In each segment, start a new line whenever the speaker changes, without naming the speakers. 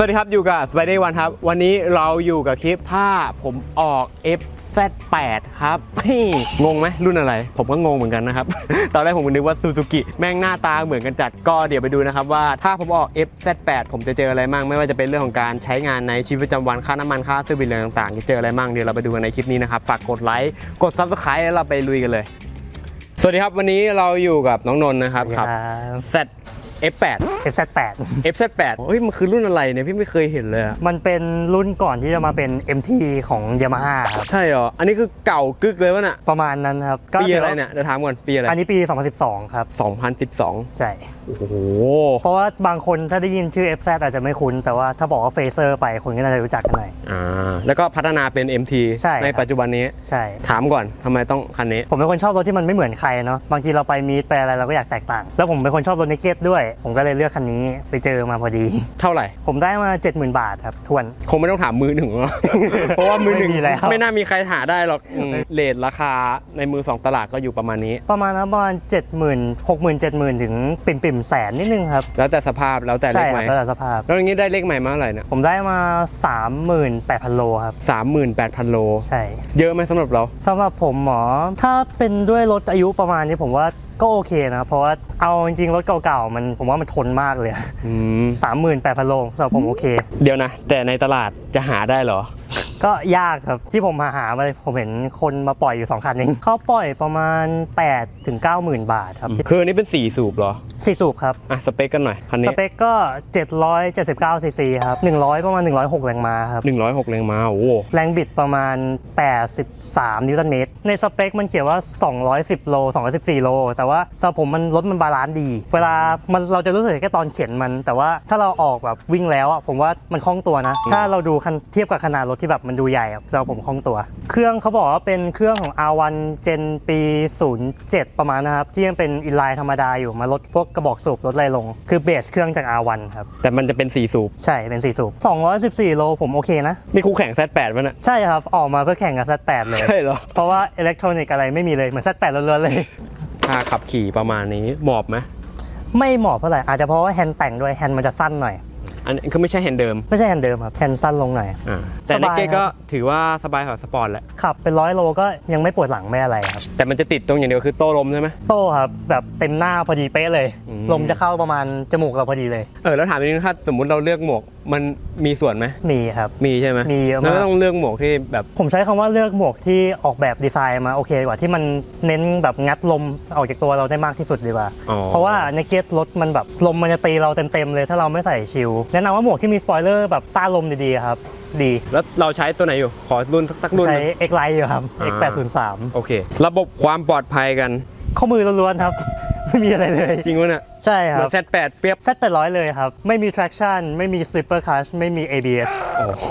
สวัสดีครับ อยู่กับ s p i d e r One ครับ วันนี้เราอยู่กับคลิปถ้าผมออก FZ8 ครับนี่งงไหมรุ่นอะไร ผมก็งงเหมือนกันนะครับ ตอนแรกผมก็นึกว่าซูซูกิแม่งหน้าตาเหมือนกันจัดก็เดี๋ยวไปดูนะครับว่าถ้าผมออก FZ8 ผมจะเจออะไรมั่งไม่ว่าจะเป็นเรื่องของการใช้งานในชีวิตประจำวันค่าน้ำมันค่าซื้อบินอะไรต่างๆจะเจออะไรมั่งเดี๋ยวเราไปดูกันในคลิปนี้นะครับฝากกดไลค์กด Subscribe แล้วเราไปลุยกันเลย สวัสดีครับวันนี้เราอยู่กับน้องนนท์นะครับขับ Z F8
FZ8
FZ8 เฮ้ยมันคือรุ่นอะไรเนี่ยพี่ไม่เคยเห็นเลยอะ
มันเป็นรุ่นก่อนที่จะมาเป็น MT ของ Yamaha ครับ
ใช่เหรอ อันนี้คือเก่ากึกเลยวะน่ะ
ประมาณนั้นครับก็
ปีอะไรเนี่ยเดี๋ยวถามก่อนปีอะไร
อันนี้ปี 2012 ครับ
2012
ใช่
โอ้โห
เพราะว่าบางคนถ้าได้ยินชื่อ FZ อาจจะไม่คุ้น แต่ว่าถ้าบอกว่าเฟเซอร์ไปคนก็น่าจะรู้จักกันหน่อย
อ่า แล้วก็พัฒนาเป็น MT
ใช่ครับ
ปัจจุบันนี้
ใช่
ถามก่อนทำไมต้องคันนี้
ผมเป็นคนชอบรถที่มันไม่เหมือนใครเนาะบางทีเราไปมีดไปอะไรเราก็อยากแตกต่าง แล้วผมเป็นคนชอบรถในเกตด้วยผมก็เลยเลือกคันนี้ไปเจอมาพอดี
เท่าไหร่
ผมได้มา 70,000 บาทครับทวน
คงไม่ต้องถามมือหนึ่งหรอกเพราะว่ามือหนึ่ง
ไม่มีแล้ว
ไม่น่ามีใครหาได้หรอกอืมเลทราคาในมือสองตลาดก็อยู่ประมาณนี้
ประมาณนะประมาณ70,000 60,000 70,000 ถึงปิ่มปิ่มๆแสนนิดนึงครับ
แล้วแต่สภาพแล้วแต่เล
ใช่
ข
ค
ไหม
รับแล้วแต่สภาพ
แล้วอย่างนี้ได้เลขใหม่มาเท่าไหร่เนี่ย
ผมได้มา 38,000 โลครับ
สามหมื่นแปดพันโล
ใช่
เยอะไหมสำหรับเรา
สำหรับผมหมอถ้าเป็นด้วยรถอายุประมาณนี้ผมว่า ก็โอเคนะ เพราะว่าเอาจริงๆรถเก่าๆมันผมว่ามันทนมากเลย
อืม
สามหมื่นแปดพันโลสำหรับผมโอเค
เดี๋ยวนะ แต่ในตลาดจะหาได้เหรอ
ก็ยากครับที่ผมหาหามาเลยผมเห็นคนมาปล่อยอยู่ 2 คันเองเขาปล่อยประมาณ8ถึง90,000บาทครับ
คืออันนี้เป็น 4 สูบเหรอ
สี่สูบครับ
อะ สเปคกันหน่อย คัน
ส
นี้
เปคก็ 779ซีซีครับ 100 ประมาณ 106 แรงม้าครับ
106 แรงม้า โอ้โห
แรงบิดประมาณ 83 นิวตันเมตร ในสเปคมันเขียนว่า 210 โล 214 โล แต่ว่าสำหรับผมมันรถมันบาลานซ์ดี เวลามันเราจะรู้สึกแค่ตอนเข็นมันมัน แต่ว่าถ้าเราออกแบบวิ่งแล้วอะผมว่ามันคล่องตัวนะ ถ้าเราดูคันเทียบกับขนาดรถที่แบบมันดูใหญ่อะสำหรับผมคล่องตัว เครื่องเขาบอกว่าเป็นเครื่องของ R1 Gen ปี 07 ประมาณนะครับ ที่ยังเป็นอินไลน์ธรรมดาอยู่มาลดพวกกระบอกสูบลดอะไรลง คือเบสเครื่องจาก R1 ครับ
แต่มันจะเป็น 4 สูบ
ใช่เป็น 4 สูบ 214 โลผมโอเคนะ
นี่คู่แข่ง Z8 ป่ะน่ะ
ใช่ครับ ออกมาเพื่อแข่งกับ Z8 เลย
ใช่เหรอ
เพราะว่าอิเล็กทรอนิกส์อะไรไม่มีเลยเหมือน Z8 ล้วนๆเลย
ถ้าขับขี่ประมาณนี้หมอบไหม
ไม่เหมาะเท่าไหร่อาจจะเพราะว่าแฮนด์แต่งด้วยแฮนด์มันจะสั้นหน่อย
อันนี้คือไม่ใช่แฮนด์เดิม
ไม่ใช่แฮนด์เดิมครับแฮนด์สั้นลงหน่อย
อ่าแต่
ส
ใน
บาย
เกต
ครับ
ก็ถือว่าสบายกว่าสปอร์ตแหละ
ขับเป็นร้อยโลก็ยังไม่ปวดหลังไม่อะไรครับ
แต่มันจะติดตรงอย่างเดียวคือโต้ลมใช่ไหม
โต้ครับแบบเต็มหน้าพอดีเป๊ะเลย
อืม
ลมจะเข้าประมาณจมูกเราพอดีเลย
เออแล้วถามนิดนึงถ้าสมมติเราเลือกหมวก มันมีส่วนไหม
มีครับ
มีใช่ไหม
มีเยอะมาก
แล้วก็ต้องเลือกหมวกที่แบบ
ผมใช้คำว่าเลือกหมวกที่ออกแบบดีไซน์มาโอเคกว่าที่มันเน้นแบบงัดลมออกจากตัวเราได้มากที่สุดดีกว่า
อ๋อ
เพราะว่าในเกตรถมันแบบลมมันจะตีเราเต็มๆเลยถ้าเราไม่ใส่ชิลแนะนำว่าหมวกที่มีสปอยเลอร์แบบต้านลมดีๆครับ ดี
แล้วเราใช้ตัวไหนอยู่ ขอรุ่นสักรุ่นห
ใช้
นึ่ง
X Lite อยู่ครับ
อ่า
X803
โอเค ระบบความปลอดภัยกัน
ข้อมือล้วนๆครับ ไม่มีอะไรเลย
จริงวะเนี่ย
ใช่ค
เหมื
รั
อบน Z8 เปรียบ
เซตแปดร้อยเลยครับ ไม่มี traction ไม่มี slipper clutch ไม่มี ABS
โอ้โห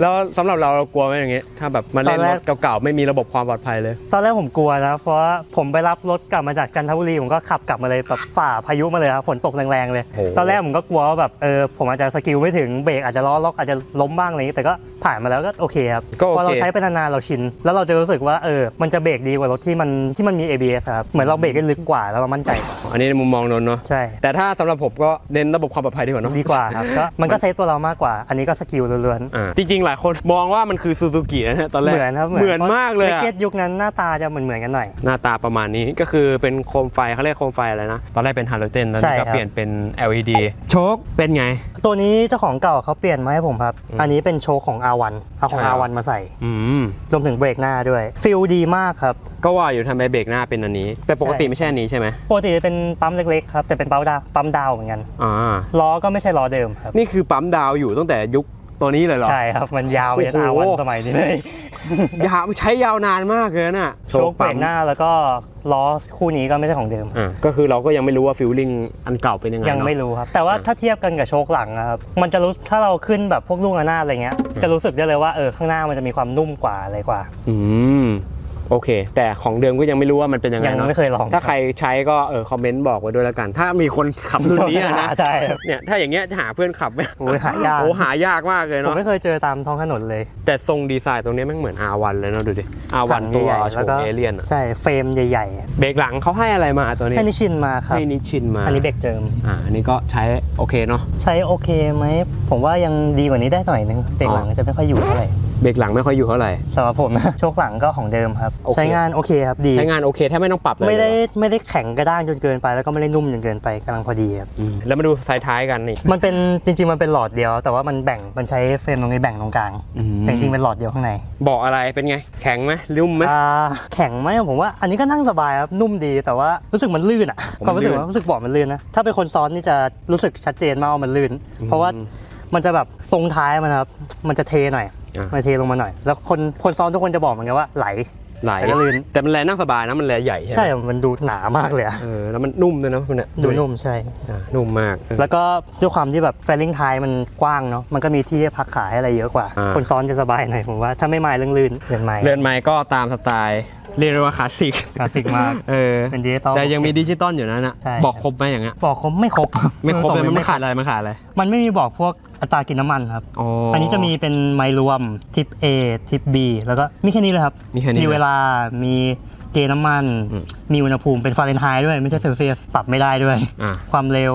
แล้วสำหรับเราเรากลัวไหมอย่างเงี้ยถ้าแบบมาเล่น
ตอนแร
ร
ก
ถเก่าๆ ไม่มีระบบความปลอดภัยเลย
ตอนแรกผมกลัวนะ เพราะว่าผมไปรับรถกลับมาจากจันทบุรี ผมก็ขับกลับมาเลยแบบฝ่าพายุมาเลยครับฝนตกแรงๆเลย
โอ้
ตอนแรกผมก็กลัวว่าแบบเออผมอาจจะสกิลไม่ถึงเบรกอาจจะล้อล็อกอาจจะล้มบ้างอะไรอย่างนี้แต่ก็ผ่านมาแล้วก็โอเคครับ
ก็โอ
พอเรา
เค
ใช้ไปนานๆเราชิน แล้วเราจะรู้สึกว่าเออมันจะเบรกดีกว่ารถที่มันที่มันมี ABS ครับเหมือนเราเบรกได้ลึกกว่าแล้วเรามั่นใจกว่า
อันนี้ในมุมมองนนท์เนาะ
ใช่
แต่ถ้าสำหรับผมก็เน้นระบบความปลอดภัยดีกว่าเนาะ
ดีกว่าครับก็มันก็เซฟตัวเรามากกว่า อันนี้ก็สกิลล้วน
อ่าจริงๆ หลายคนมองว่ามันคือซูซูกินะฮะตอน
ๆ
แรก
เหมือนครับ
เหมือนมากเลย
ใน
อะ
เกตยุคนั้นหน้าตาจะเหมือนเหมือนๆกันหน่อย
หน้าตาประมาณนี้ก็คือเป็นโคมไฟเขาเรียกโคมไฟอะไรนะ ตอนแรกเป็นฮาโลเจนแล้ว
ใช่
นี่
ครั
ก็
บ
เปลี่ยนเป็น LED โชคเป็นไง
ตัวนี้เจ้าของเก่าเขาเปลี่ยนมาให้ผมครับ
อืม
อันนี้เป็นโชว์ของ R1 เอาของ
ใช่ครับ
R1 มาใส่
อืม
รวมถึงเบรกหน้าด้วยฟิลดีมากครับ
ก็ว่าอยู่ทำไมเบรกหน้าเป็นอันนี้ แต่ปกติ
ใช่
ไม่ใช่อันนี้ใช่ไหม
ปกติจะเป็นปั๊มเล็กๆครับแต่เป็นปั๊มดาวปั๊มดาวเหมือนกัน
อ่า
ล้อก็ไม่ใช่ล้อเดิมครับ
นี่คือปั๊มดาวอยู่ตั้งแต่ยุค ตัวนี้เลยเหรอ
ใช่ครับ มันยาวไปยัน
โอ้โห
R1 สมัยนี้เลย
ยาวใช้ยาวนานมากเลยน่ะ
โชคเบรกหน้าแล้วก็ล้อคู่นี้ก็ไม่ใช่ของเดิม
อ่าก็คือเราก็ยังไม่รู้ว่าฟิลลิ่งอันเก่าเป็นยังไง
ยัง
เนอะ
ไม่รู้ครับ แต่ว่า
อ่า
ถ้าเทียบกันกับโชคหลังนะครับมันจะรู้ถ้าเราขึ้นแบบพวกลูกระนาดอะไรเงี้ย จะรู้สึกได้เลยว่าเออข้างหน้ามันจะมีความนุ่มกว่าอะไรกว่า
อืม โอเค แต่ของเดิมก็ยังไม่รู้ว่ามันเป็นยังไง
ยัง
เนาะ
ไม่เคยลอง
ถ้าใครใช้ก็เออคอมเมนต์บอกไว้ด้วยแล้วกัน ถ้ามีคนขับรุ่นนี้อะนะ
ใช่ครับ
เนี่ยถ้าอย่างเงี้ยจะหาเพื่อนขับไหม
โอ้ยหายาก
โอ้หายากมากเลย
ผม
เนาะ
ไม่เคยเจอตามท้องถนนเลย
แต่ทรงดีไซน์ตรงนี้แม่งเหมือน R1 เลยเนาะดูดิ R1 ตัว
ใหญ่ๆ
โฉ
แล้ว
ม
ก็
เอเลียนอะ
ใช่เฟรมใหญ่
เบรกหลังเขาให้อะไรมาตัว
ๆ
นี้
ให้นิชินมาครับ
ให้นิชชินมา
อันนี้เบรกเจิม
อ่าอันนี้ก็ใช้โอเคเนาะ
ใช้โอเคไหม ผมว่ายังดีกว่านี้ได้หน่อยนึงเบรกหลังจะไม่ค่อยอยู่เท่าไหร่
เบรกหลังไม่ค่อยอยู่เท่าไหร่
สำหรับผมนะ โชคหลังก็ของเดิมครับ
โอเค
ใช้งานโอเคครับดี
ใช้งานโอเคแทบไม่ต้องปรับเลย
ไม่ได้
เหรอ
ไม่ได้แข็งกระด้างจนเกินไป แล้วก็ไม่ได้นุ่มจนเกินไปกำลังพอดีครับ
อืมแล้วมาดูไซส์ท้ายกันนี่
มันเป็นจริง ๆ มันเป็นหลอดเดียว แต่ว่ามันแบ่งมันใช้เฟรมตรงนี้แบ่งตรงกลาง
อืม
แต่จริงๆเป็นหลอดเดียวข้างใน
เบาะอะไรเป็นไง แข็งไหมรุ่มไหม
อ่าแข็งไหมผมว่า อันนี้ก็นั่งสบายครับนุ่มดีแต่ว่ารู้สึกมันลื่นอะ
ผม
ความรู้สึก
ลื่น
ว่ารู้สึกเบาะมันลื่นนะถ้าเป็นคนซ้อนนี่จะรู้สึกชัดเจนมากว่ามันลื่น เพราะว่ามันจะแบบทรงท้ายมันครับมันจะเทหน่อย
อะ
มันเทลงมาหน่อย แล้วคนคนซ้อนทุกคนจะบอกเหมือนกันว่าไหล
ไหล
แต่ก็ลื่น
แต่มันแลนั่งสบายนะมันแลใหญ่
ใช่
ใช่ไหม
มันดูหนามากเลยอะ
เออแล้วมันนุ่มด้วยนะคุณเนี่ย
ดูนุ่มใช่
อะนุ่มมากเออ
แล้วก็ด้วยความที่แบบแฟลิงท้ายมันกว้างเนาะมันก็มีที่ให้พักขาให้อะไรเยอะกว่า
อ่า
คนซ้อนจะสบายหน่อยผมว่าถ้าไม่ไม้ลื่นๆเดินไม้
เรือนไม้ก็ตามสไตล์ เรียกได้ว่าคลาสสิก
คลาสสิกมาก
เออ
เป็นดิจิตอล
แต่ยังมีดิจิตอลอยู่นะน่ะ
ใช่
บอกครบไหมอย่างเงี้ย
บอกครบไม่ครบ
ไม่ครบเลย
ตงๆ
มันไม่ขาดอะไรมันขาดอะไร
มันไม่มีบอกพวกอัตรากินน้ำมันครับ
อ๋อ
อั
อั
นนี้จะมีเป็นไมล์รวมทิป A ทิป B แล้วก็มีแค่นี้เลยครับ
มีแค่นี้
มีเวลามีเกณฑ์น้ำมัน
อืม
มีอุณหภูมิเป็นฟาเรนไฮต์ด้วย ไม่ใช่เซลเซียสปรับไม่ได้ด้วย
อะ
ความเร็ว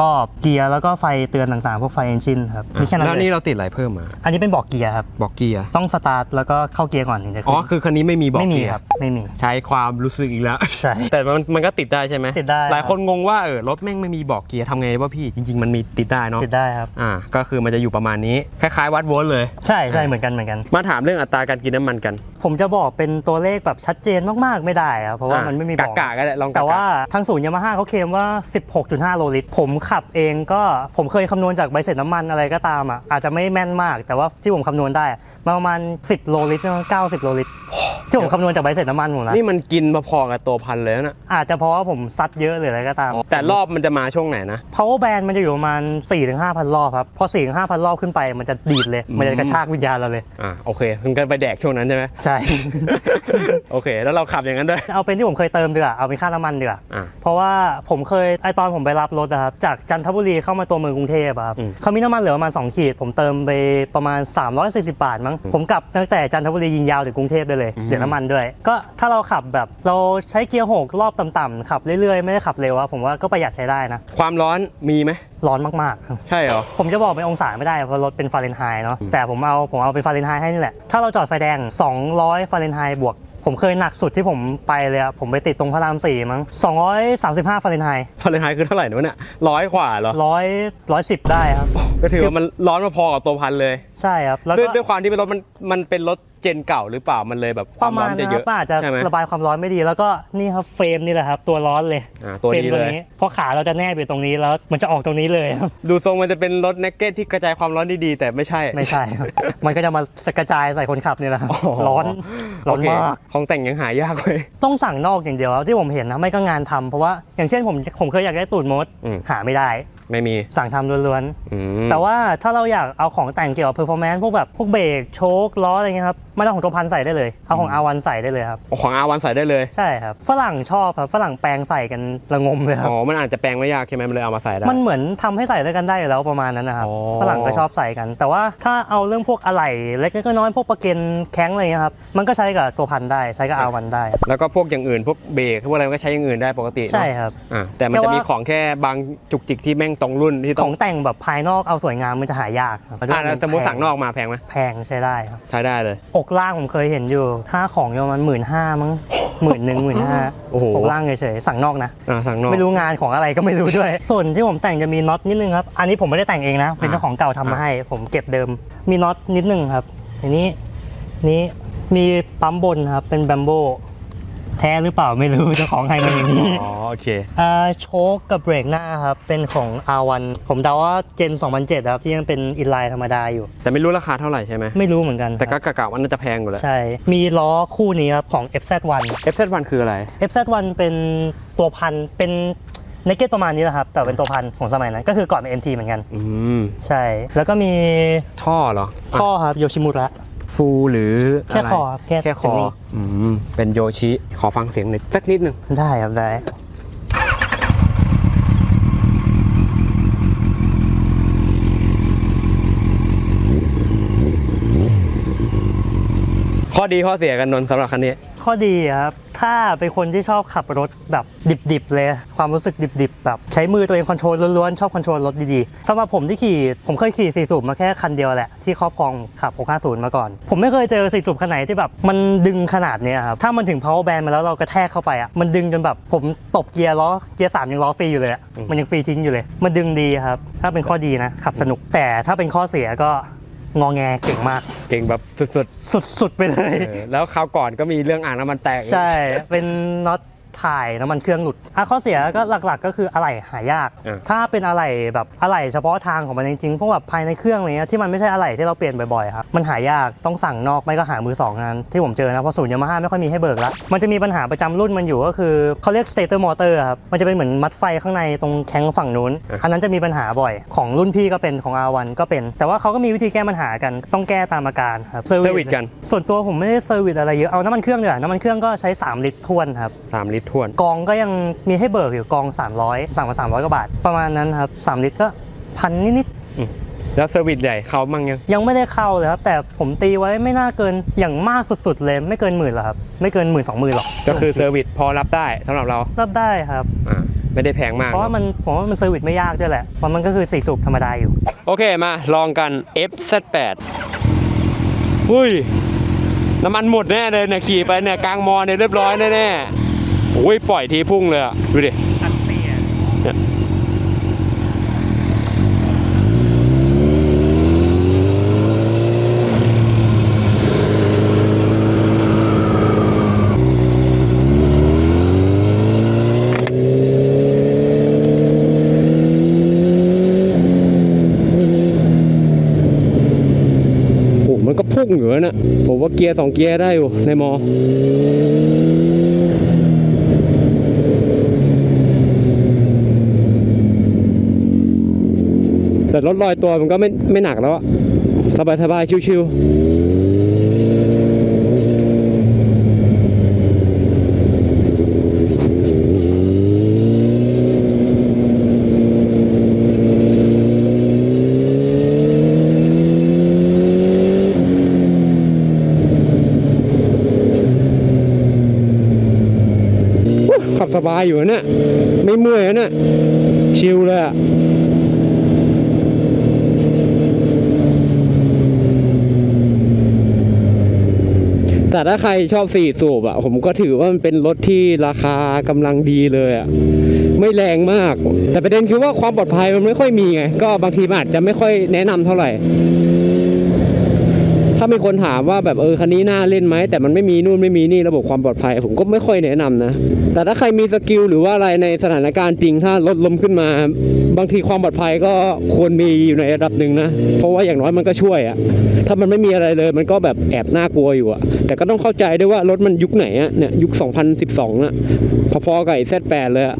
รอบเกียร์แล้วก็ไฟเตือนต่างๆ พวกไฟเอนจินครับมีแค่นั้น
แล้ว
เล
นี่
ย
เราติดอะไรเพิ่มมา
อันนี้เป็นบอกเกียร์ครับ
บอกเกียร์
ต้องสตาร์ทแล้วก็เข้าเกียร์ก่อนถึงจะ
อ๋
ขึ้
อนคือคันนี้ไม่มีบอก
ไม่มี
เกียร์
ครับไม่มี
ใช้ความรู้สึกอีกแล้ว
ใช่
แต่มันมันก็ติดได้ใช่ไหม
ติดได้
หลายคนงงว่าเออรถแม่งไม่มีบอกเกียร์ทำไงว่าพี่จริง ๆ มันมีติดได้เนาะ
ติดได้ครับ
อ่าก็คือมันจะอยู่ประมาณนี้คล้ายๆวัดโวลต์เลย
ใช่ใช่เหมือนกันเหมือนกัน
มาถามเรื่องอัตราการกินน้ำมันกัน
ผมจะบอกเป็นตัวเลขแบบชัดเจนมากๆไม่ได้ครับเพราะว่า
อะ
มันไม่มีบอก
กะๆก็ได้ลองกะๆ
แต่ว่าทางศูนย์ยามาฮ่าเขาเคลมว่า 16.5 โลลิตร ผมขับเองก็ผมเคยคำนวณจากใบเสร็จน้ำมันอะไรก็ตามอะอาจจะไม่แม่นมาก แต่ว่าที่ผมคำนวณได้อะประมาณ 10 โลลิตรประมาณ90โลลิตรที่ผมคำนวณจากใบเสร็จน้ำมันผมนะ
นี่มันกินพอๆกับตัวพันเลยนะ
อาจจะเพราะว่าผมซัดเยอะหรืออะไรก็ตาม
แต่รอบมันจะมาช่วงไหนนะ
power band มันจะอยู่ประมาณ4-5,000รอบครับพอ4-5,000รอบขึ้นไปมันจะดีดเลย มันจะกระชากวิญญาณเราเลย
อ่าโอเคมันก็ไปแดกช่วงนั้นใช่ไหม
ใช่
โอเค แล้วเราขับอย่างนั้นด้วย
เอาเป็นที่ผมเคยเติมดีกว่าเอาเป็นค่าน้ำมันดีกว่า
อ่า
เพราะว่าผมเคยไอตอนผมไปรับรถนะครับจากจันทบุรีเข้ามาตัวเมืองกรุงเทพอะครับ
อืม
เขามีน้ำมันเหลือประมาณ2ขีด ผมเติมไปประมาณ 340 บาทมั้งผมกลับตั้งแต่จันทบุรียิงยาวถึงกรุงเทพได้เลย
อืม
เดี๋ยวน้ำมันด้วย ก็ถ้าเราขับแบบเราใช้เกียร์หกรอบต่ำๆขับเรื่อยๆไม่ได้ขับเร็วอะผมว่าก็ประหยัดใช้ได้นะ
ความร้อนมีไหม
ร้อนมากๆ
ใช่เหรอ
ผมจะบอกเป็นองศาไม่ได้เพราะรถเป็นฟาเรนไฮต์เนาะแต่ผมเอาผมเอาเป็นฟาเรนไฮต์ให้นี่แหละ ถ้าเราจอดไฟแดง 200 ฟาเรนไฮต์บวก ผมเคยหนักสุดที่ผมไปเลยอะผมไปติดตรงพระรามสี่มั้ง235 ฟาเรนไฮต์
ฟาเรนไฮต์คือเท่าไหร่นะเนี่ยร้อยกว่าเหรอ
ร้อยร้อยสิบได้ครับ
ก็ถือว่ามันร้อนมาพอกับตัวพันเลย
ใช่ครับแล้ว
ด้วย
ก็
ด้วยความที่เป็นรถมันมันเป็นรถเจนเก่าหรือเปล่ามันเลยแบบค
ป
วาม
ระ
ร้
มา
อ
ณ
นจะ
นะ
เย
ครั
อะ
บอาจจะ
ใช่ไหม
ระบายความร้อนไม่ดี แล้วก็นี่ครับเฟรมนี่แหละครับ ตัวร้อนเลย
อ่าตัว
เฟรม
นี้
ตัว
เลย
นี้เพราะขาเราจะแนบอยู่ตรงนี้แล้วมันจะออกตรงนี้เลยครับ
ดูทรงมันจะเป็นรถเนกเก็ตที่กระจายความร้อนได้ดีแต่ไม่ใช่
ไม่ใช่ครับ มันก็จะมากระจายใส่คนขับนี่แหละครับ
อ๋อ
ร้อนร้อน
โเค
มาก
ของแต่งยังหายากเลย
ต้องสั่งนอกอย่างเดียวครับที่ผมเห็นนะไม่ก็งานทำเพราะว่าอย่างเช่นผมผมเคยอยากได้ตูดมด
อืม
หาไม่ได้
ไม่มี
สั่งทำล้วน
อืม
ๆ แต่ว่าถ้าเราอยากเอาของแต่งเกี่ยวกับเพอร์ฟอร์แมนซ์พวกแบบพวกเบรกโชคล้ออะไรเงี้ยครับไม่ต้องของตัวพันใส่ได้เลย เอาของ R1 ใส่ได้เลยครับ
ของอาวันใส่ได้เลย
ใช่ครับ ฝรั่งชอบครับฝรั่งแปลงใส่กันระงมเลยครับ
อ๋อ มันอาจจะแปลงไม่ยากใช่ไหมมันเลยเอามาใส่ได้
มันเหมือนทำให้ใส่ด้วยกันได้อยู่แล้วประมาณนั้นนะครับ
อ๋อ
ฝรั่งก็ชอบใส่กัน แต่ว่าถ้าเอาเรื่องพวกอะไหล่เล็กๆน้อยๆพวกประเก็นแข้งอะไรเงี้ยครับ มันก็ใช้กับตัวพันได้ใช้กับ R1 ได้
แล้วก็พวกอย่างอื่น พวกเบรกพวกอะไรมันก็ใช้อย่างอื่นได้ปกติเนอะ
ใช่ครับ
อ่าแต่มัน
แค่
จะ
ว่ามี
มีของแค่บางจุกจิกที่แม่งตรงรุ่นที่
ข
ต้อ
องงแต่งแบบภายนอกเอาสวยงามมันจะหายากครับ
อ่าแล้วสมมติสั่งนอกมาแพงไหม
แพงใช้ได้ครับ
ใช้ได้เลย
อกล่างผมเคยเห็นอยู่ ค่าของอยู่ประมาณหมื่นห้ามั้งหมื่นหนึ่งหมื่นห้า
โอ้โห
อกล่างเฉยๆสั่งนอกนะ
อ่าสั่งนอก
ไม่รู้งานของอะไรก็ไม่รู้ด้วย ส่วนที่ผมแต่งจะมีน็อตนิดนึงครับ อันนี้ผมไม่ได้แต่งเองนะ เป็นเจ้าของเก่าทำมาให้ ผมเก็บเดิม มีน็อตนิดนึงครับ อันนี้ นี้ มีปั๊มบนครับ เป็นแบมโบ แท้หรือเปล่าไม่รู้ เจ้าของให้มาอย่างนี้
อ๋อโอเค
อ่าโชคกับเบรกหน้าครับ เป็นของ R1 ผมเดาว่าเจน 2007 ครับที่ยังเป็นอินไลน์ธรรมดาอยู่
แต่ไม่รู้ราคาเท่าไหร่ใช่ไหม
ไม่รู้เหมือนกัน
แต่
ค
ก็
รับ
กะๆว่าน่าจะแพงอยู่แล้ว
ใช่ มีล้อคู่นี้ครับ ของ FZ1
FZ1 คืออะไร
FZ1 เป็นตัวพันเป็นเนกเก็ตประมาณนี้แหละครับ แต่เป็นตัวพันของสมัยนั้น ก็คือก่อนเป็น MT เหมือนกัน
อืม
ใช่ แล้วก็มี
ท่อเหรอ
ท่อครับโยชิมุระ
ฟูลหรือ
แค่ะ
ไร
คอครับแค่
แค่คอ
เทคนิค
อืมเป็นโยชิ ขอฟังเสียงหน่อยสักนิดหนึ่ง
ได้ครับได้
ข้อดีข้อเสียกันนนท์สำหรับคันนี้
ข้อดีครับ ถ้าเป็นคนที่ชอบขับรถแบบดิบๆเลย ความรู้สึกดิบๆแบบใช้มือตัวเองคอนโทรลล้วนๆ ชอบคอนโทรลรถดีๆสำหรับผมที่ขี่ ผมเคยขี่สี่สูบมาแค่คันเดียวแหละ ที่ครอบครองขับ 650 มาก่อน ผมไม่เคยเจอสี่สูบคันไหนที่แบบมันดึงขนาดนี้ครับ ถ้ามันถึง power band มาแล้วเรากระแทกเข้าไปอะ มันดึงจนแบบผมตบเกียร์ล้อ เกียร์สามยังล้อฟรีอยู่เลยอะ
มั
นยังฟรีทิ้งอยู่เลย มันดึงดีครับ ถ้าเป็นข้อดีนะ ขับสนุก แต่ถ้าเป็นข้อเสียก็ งอแงเก่งมาก
เก่งแบบสุด
สุดๆไปเลย
ๆเออแล้วคราวก่อนก็มีเรื่องอ่างน้ำมันแตก
ใช่ เป็นน็อต ถ่ายน้ำมันเครื่องหลุดอะข้อเสียก็หลักๆ ก็คืออะไหล่หายาก
อะ
ถ้าเป็นอะไหล่แบบอะไหล่เฉพาะทางของมันจริงๆพวกแบบภายในเครื่องอะไรเงี้ยที่มันไม่ใช่อะไหล่ที่เราเปลี่ยนบ่อยๆครับมันหายากต้องสั่งนอกไม่ก็หามือสองงานที่ผมเจอนะเพราะศูนย์ยามาฮ่าไม่ค่อยมีให้เบิกละมันจะมีปัญหาประจำรุ่นมันอยู่ก็คือเขาเรียก stator motor ครับมันจะเป็นเหมือนมัดไฟข้างในตรงแข้งฝั่งนู้น
อะ
อันนั้นจะมีปัญหาบ่อยของรุ่นพี่ก็เป็นของ R1 ก็เป็น แต่ว่าเขาก็มีวิธีแก้ปัญหากันต้องแก้ตามอาการครับ
เซอร์วิสกัน
ส่วนตัวผมไม่ได้เซอร์วิสอะไรเยอะเอาน้ำมันเครื่องเนีกว่ยน้ำมันเครื่องก็ใช้ 3 ลิตรทวนครับ
3ลิตรทวน
กองก็ยังมีให้เบิกอยู่กอง 300สั่งมา300กว่าบาท ประมาณนั้นครับ 3 ลิตรก็พันนิด
แล้วเซอร์วิสใหญ่เขามั่งยัง
ๆยังไม่ได้เข้าเลยครับ แต่ผมตีไว้ไม่น่าเกินอย่างมากสุดๆเลยไม่เกินหมื่นหรอกครับ ไม่เกินหมื่นสองหมื่นหรอก
ก็คือเซอร์วิสพอรับได้สำหรับเรา
รับได้ครับ
อ่าไม่ได้แพงมาก
เพราะว่ามันผมว่ามันเซอร์วิสไม่ยากด้วยแหละเพราะมันก็คือสี่สูบธรรมดาอยู่
โอเคมาลองกัน FZ8 หุ้ยน้ำมันหมดแน่เลยเนี่ยขี่ไปเนี่ยกลางมอเนี่ยเรียบร้อยแน่ๆ โอ้ยปล่อยทีพุ่งเลยอะ ดูดิ
อันเตีย
เนี่ยโอ้มันก็พุ่งอยู่นะเนี่ยผมว่าเกียร์สองเกียร์ได้อยู่ในมอ แต่ รถลอยตัวมันก็ไม่ไม่หนักแล้วอะสบายสบายๆชิวๆขับสบายอยู่นะเนี่ยไม่เมื่อยนะเนี่ยชิลเลยอะ แต่ถ้าใครชอบสี่สูบอะผมก็ถือว่ามันเป็นรถที่ราคากำลังดีเลยอะไม่แรงมาก แต่ประเด็นคือว่าความปลอดภัยมันไม่ค่อยมีไง ก็บางทีมันอาจจะไม่ค่อยแนะนำเท่าไหร่ ถ้ามีคนถามว่าแบบเออคันนี้น่าเล่นไหมแต่มันไม่มีนู่นไม่มีนี่ระบบความปลอดภัย ผมก็ไม่ค่อยแนะนำนะ แต่ถ้าใครมีสกิลหรือว่าอะไรในสถานการณ์จริงถ้ารถล้มขึ้นมา บางทีความปลอดภัยก็ควรมีอยู่ในระดับหนึ่งนะ เพราะว่าอย่างน้อยมันก็ช่วยอะถ้ามันไม่มีอะไรเลยมันก็แบบแอบน่ากลัวอยู่อะแต่ก็ต้องเข้าใจด้วยว่ารถมันยุคไหนอะเนี่ยยุค 2012อะพอๆกับไอ้ Z8 เลยอะ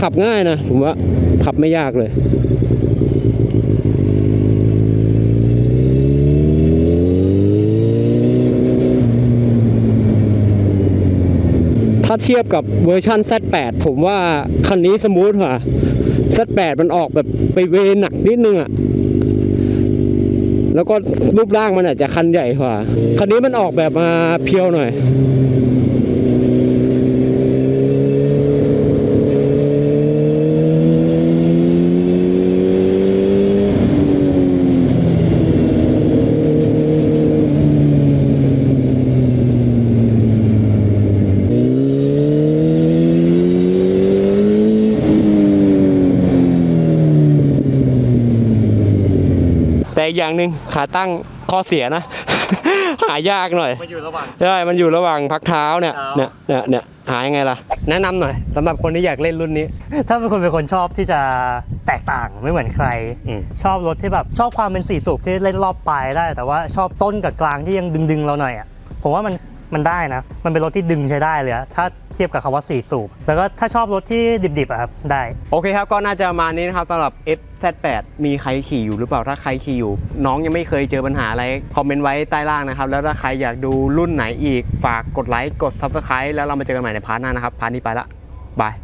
ขับง่ายนะ ผมว่า ขับไม่ยากเลย ถ้าเทียบกับเวอร์ชัน Z8 ผมว่าคันนี้สมูทกว่า Z8 มันออกแบบไปเวหนักนิดนึงอะแล้วก็รูปร่างมันอาจจะคันใหญ่กว่า คันนี้มันออกแบบมาเพียวหน่อย อีกอย่างหนึ่งขาตั้งข้อเสียนะ หายากหน่อย
มาอยู่ระหว่าง
ใช่มันอยู่ระหว่างพักเท้าเนี่ย
เท้า
เนี่ยเนี่ยเนี่ยหายังไงล่ะ แนะนำหน่อยสำหรับคนที่อยากเล่นรุ่นนี้
ถ้าเป็นคนเป็นคนชอบที่จะแตกต่างไม่เหมือนใคร
อืม
ชอบรถที่แบบชอบความเป็นสี่สูบที่เล่นรอบปลายได้ แต่ว่าชอบต้นกับกลางที่ยังดึงๆเราหน่อยอะผมว่ามัน มันได้นะ มันเป็นรถที่ดึงใช้ได้เลยอะถ้าเทียบกับคำว่า4สูบ แล้วก็ถ้าชอบรถที่ดิบๆอะครับได้
โอเคครับก็น่าจะประมาณนี้นะครับสำหรับ FZ8 มีใครขี่อยู่หรือเปล่าถ้าใครขี่อยู่ น้องยังไม่เคยเจอปัญหาอะไร คอมเมนต์ไว้ใต้ล่างนะครับ แล้วถ้าใครอยากดูรุ่นไหนอีก ฝากกดไลค์กด Subscribe แล้วเรามาเจอกันใหม่ในพาร์ทหน้านะครับพาร์ทนี้ไปละบาย